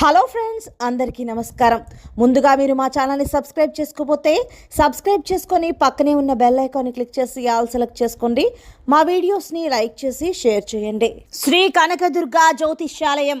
Hello friends అందరికీ నమస్కారం. ముందుగా మీరు మా ఛానల్ని సబ్స్క్రైబ్ చేసుకోకపోతే సబ్స్క్రైబ్ చేసుకొని పక్కనే ఉన్న బెల్ ఐకాన్ని క్లిక్ చేసి ఆల్ సెలెక్ట్ చేసుకోండి. మా వీడియోస్ని లైక్ చేసి షేర్ చేయండి. శ్రీ కనకదుర్గా జ్యోతిష్యాలయం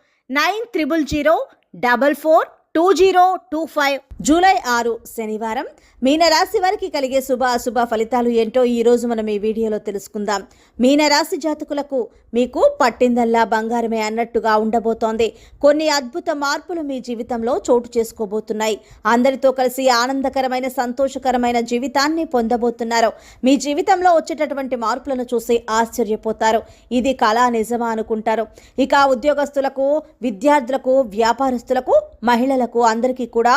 Nine triple zero double four two zero two five July ఆరు శనివారం. మీనరాశి వారికి కలిగే శుభ అశుభ ఫలితాలు ఏంటో ఈరోజు మనం ఈ వీడియోలో తెలుసుకుందాం. మీనరాశి జాతకులకు మీకు పట్టిందల్లా బంగారమే అన్నట్టుగా ఉండబోతోంది. కొన్ని అద్భుత మార్పులు మీ జీవితంలో చోటు చేసుకోబోతున్నాయి. అందరితో కలిసి ఆనందకరమైన సంతోషకరమైన జీవితాన్ని పొందబోతున్నారు. మీ జీవితంలో వచ్చేటటువంటి మార్పులను చూసి ఆశ్చర్యపోతారు. ఇది కళా నిజమా అనుకుంటారు. ఇక ఉద్యోగస్తులకు విద్యార్థులకు వ్యాపారస్తులకు మహిళలకు అందరికీ కూడా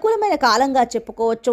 అనుకూలమైన కాలంగా చెప్పుకోవచ్చు.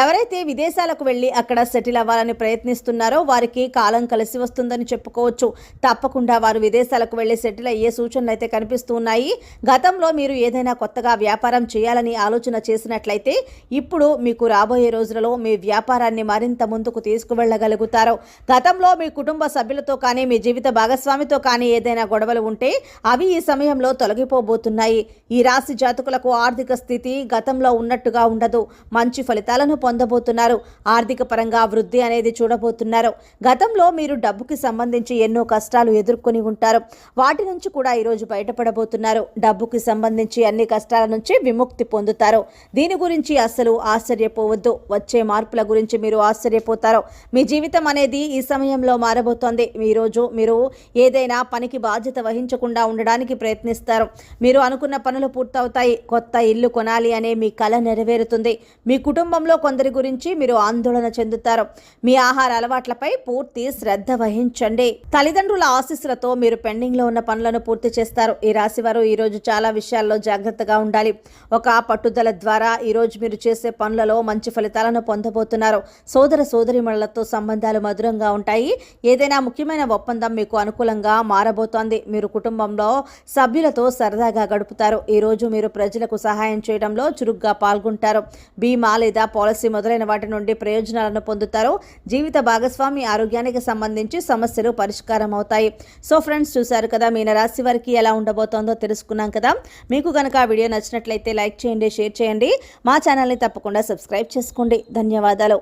ఎవరైతే విదేశాలకు వెళ్ళి అక్కడ సెటిల్ అవ్వాలని ప్రయత్నిస్తున్నారో వారికి కాలం కలిసి వస్తుందని చెప్పుకోవచ్చు. తప్పకుండా వారు విదేశాలకు వెళ్ళి సెటిల్ అయ్యే సూచనలు అయితే కనిపిస్తూ ఉన్నాయి. గతంలో మీరు ఏదైనా కొత్తగా వ్యాపారం చేయాలని ఆలోచన చేసినట్లయితే ఇప్పుడు మీకు రాబోయే రోజులలో మీ వ్యాపారాన్ని మరింత ముందుకు తీసుకువెళ్ళగలుగుతారు. గతంలో మీ కుటుంబ సభ్యులతో కానీ మీ జీవిత భాగస్వామితో కానీ ఏదైనా గొడవలు ఉంటే అవి ఈ సమయంలో తొలగిపోబోతున్నాయి. ఈ రాశి జాతకులకు ఆర్థిక స్థితి గతంలో ఉన్నట్టుగా ఉండదు. మంచి ఫలితాలను పొందబోతున్నారు. ఆర్థిక పరంగా వృద్ధి అనేది చూడబోతున్నారు. గతంలో మీరు డబ్బుకి సంబంధించి ఎన్నో కష్టాలు ఎదుర్కొని ఉంటారు. వాటి నుంచి కూడా ఈరోజు బయటపడబోతున్నారు. డబ్బుకి సంబంధించి అన్ని కష్టాల నుంచి విముక్తి పొందుతారు. దీని గురించి అస్సలు ఆశ్చర్యపోవద్దు. వచ్చే మార్పుల గురించి మీరు ఆశ్చర్యపోతారు. మీ జీవితం అనేది ఈ సమయంలో మారబోతోంది. ఈరోజు మీరు ఏదైనా పనికి బాధ్యత వహించకుండా ఉండడానికి ప్రయత్నిస్తారు. మీరు అనుకున్న పనులు పూర్తవుతాయి. కొత్త ఇల్లు కొనాలి అనే మీ కల నెరవేరుతుంది. మీ కుటుంబంలో కొందరి గురించి మీరు ఆందోళన చెందుతారు. మీ ఆహార అలవాట్లపై పూర్తి శ్రద్ధ వహించండి. తల్లిదండ్రుల ఆశీస్సులతో మీరు పెండింగ్లో ఉన్న పనులను పూర్తి చేస్తారు. ఈ రాశి వారు ఈరోజు చాలా విషయాల్లో జాగ్రత్తగా ఉండాలి. ఒక పట్టుదల ద్వారా ఈరోజు మీరు చేసే పనులలో మంచి ఫలితాలను పొందబోతున్నారు. సోదర సోదరిమణులతో సంబంధాలు మధురంగా ఉంటాయి. ఏదైనా ముఖ్యమైన ఒప్పందం మీకు అనుకూలంగా మారబోతోంది. మీరు కుటుంబంలో సభ్యులతో సరదాగా గడుపుతారు. ఈరోజు మీరు ప్రజలకు సహాయం చేయడంలో చురుగ్గా పాల్గొంటారు. బీమా లేదా పాలసీ మొదలైన వాటి నుండి ప్రయోజనాలను పొందుతారు. జీవిత భాగస్వామి ఆరోగ్యానికి సంబంధించి సమస్యలు పరిష్కారం అవుతాయి సో ఫ్రెండ్స్ చూశారు కదా మీన రాశి వారికి ఎలా ఉండబోతోందో తెలుసుకున్నాం కదా. మీకు కనుక ఆ వీడియో నచ్చినట్లయితే లైక్ చేయండి షేర్ చేయండి. మా ఛానల్ని తప్పకుండా సబ్స్క్రైబ్ చేసుకోండి. ధన్యవాదాలు.